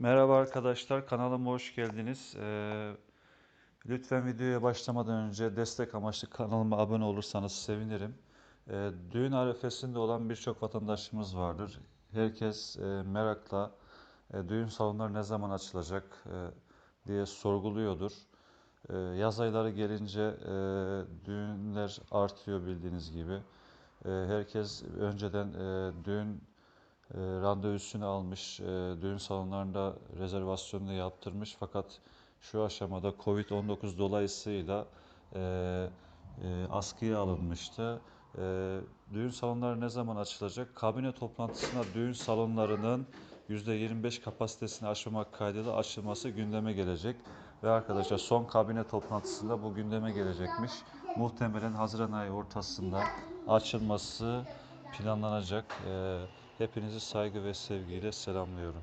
Merhaba arkadaşlar, kanalıma hoş geldiniz. Ee, lütfen videoya başlamadan önce destek amaçlı kanalıma abone olursanız sevinirim. Ee, düğün arifesinde olan birçok vatandaşımız vardır. Herkes e, merakla e, düğün salonları ne zaman açılacak e, diye sorguluyordur. E, yaz ayları gelince e, düğünler artıyor bildiğiniz gibi. E, herkes önceden e, düğün randevusunu almış, e, düğün salonlarında rezervasyonunu yaptırmış fakat şu aşamada Covid-19 dolayısıyla e, e, askıya alınmıştı. E, düğün salonları ne zaman açılacak? Kabine toplantısında düğün salonlarının %25 kapasitesini aşmamak kaydıyla açılması gündeme gelecek. Ve arkadaşlar son kabine toplantısında bu gündeme gelecekmiş. Muhtemelen Haziran ayı ortasında açılması planlanacak. E, hepinizi saygı ve sevgiyle selamlıyorum.